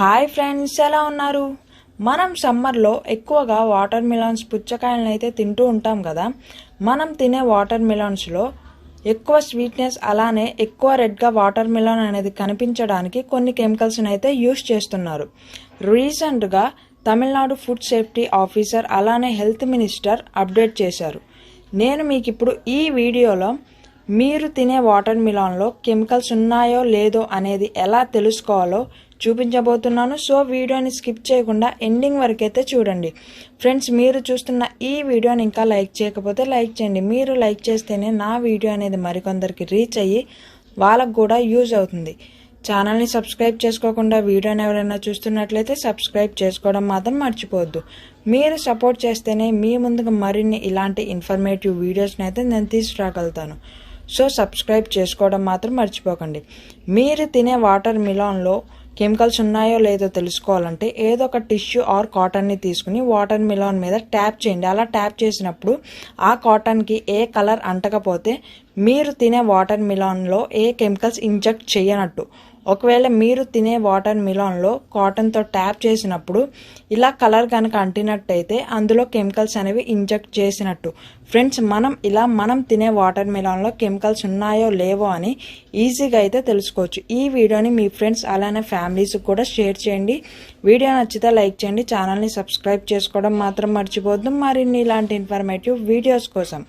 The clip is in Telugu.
హాయ్ ఫ్రెండ్స్ ఎలా ఉన్నారు? మనం సమ్మర్లో ఎక్కువగా వాటర్ మిలాన్స్ పుచ్చకాయలను అయితే తింటూ ఉంటాం కదా. మనం తినే వాటర్ మిలాన్స్లో ఎక్కువ స్వీట్నెస్ అలానే ఎక్కువ రెడ్గా వాటర్ మిలాన్ అనేది కనిపించడానికి కొన్ని కెమికల్స్ని అయితే యూస్ చేస్తున్నారు. రీసెంట్గా తమిళనాడు ఫుడ్ సేఫ్టీ ఆఫీసర్ అలానే హెల్త్ మినిస్టర్ అప్డేట్ చేశారు. నేను మీకు ఇప్పుడు ఈ వీడియోలో మీరు తినే వాటర్ మిలాన్లో కెమికల్స్ ఉన్నాయో లేదో అనేది ఎలా తెలుసుకోవాలో చూపించబోతున్నాను. సో వీడియోని స్కిప్ చేయకుండా ఎండింగ్ వరకు అయితే చూడండి. ఫ్రెండ్స్ మీరు చూస్తున్న ఈ వీడియోని ఇంకా లైక్ చేయకపోతే లైక్ చేయండి. మీరు లైక్ చేస్తేనే నా వీడియో అనేది మరికొందరికి రీచ్ అయ్యి వాళ్ళకు కూడా యూజ్ అవుతుంది. ఛానల్ని సబ్స్క్రైబ్ చేసుకోకుండా వీడియోని ఎవరైనా చూస్తున్నట్లయితే సబ్స్క్రైబ్ చేసుకోవడం మాత్రం మర్చిపోవద్దు. మీరు సపోర్ట్ చేస్తేనే మీ ముందుకు మరిన్ని ఇలాంటి ఇన్ఫర్మేటివ్ వీడియోస్ని అయితే నేను తీసుకురాగలుగుతాను. సో సబ్స్క్రైబ్ చేసుకోవడం మాత్రం మర్చిపోకండి. మీరు తినే వాటర్ మిలాన్లో కెమికల్స్ ఉన్నాయో లేదో తెలుసుకోవాలంటే ఏదో ఒక టిష్యూ ఆర్ కాటన్ని తీసుకుని వాటర్ మిలాన్ మీద ట్యాప్ చేయండి. అలా ట్యాప్ చేసినప్పుడు ఆ కాటన్కి ఏ కలర్ అంటకపోతే మీరు తినే వాటర్ మిలాన్లో ఏ కెమికల్స్ ఇంజెక్ట్ చేయనట్టు. ఒకవేళ మీరు తినే వాటర్ మిలాన్లో కాటన్తో ట్యాప్ చేసినప్పుడు ఇలా కలర్ కనుక అంటినట్టయితే అందులో కెమికల్స్ అనేవి ఇంజెక్ట్ చేసినట్టు. ఫ్రెండ్స్ మనం ఇలా మనం తినే వాటర్ మిలాన్లో కెమికల్స్ ఉన్నాయో లేవో అని ఈజీగా అయితే తెలుసుకోవచ్చు. ఈ వీడియోని మీ ఫ్రెండ్స్ అలానే ఫ్యామిలీస్కి కూడా షేర్ చేయండి. వీడియో నచ్చితే లైక్ చేయండి. ఛానల్ని సబ్స్క్రైబ్ చేసుకోవడం మాత్రం మర్చిపోద్దు మరిన్ని ఇలాంటి ఇన్ఫర్మేటివ్ వీడియోస్ కోసం.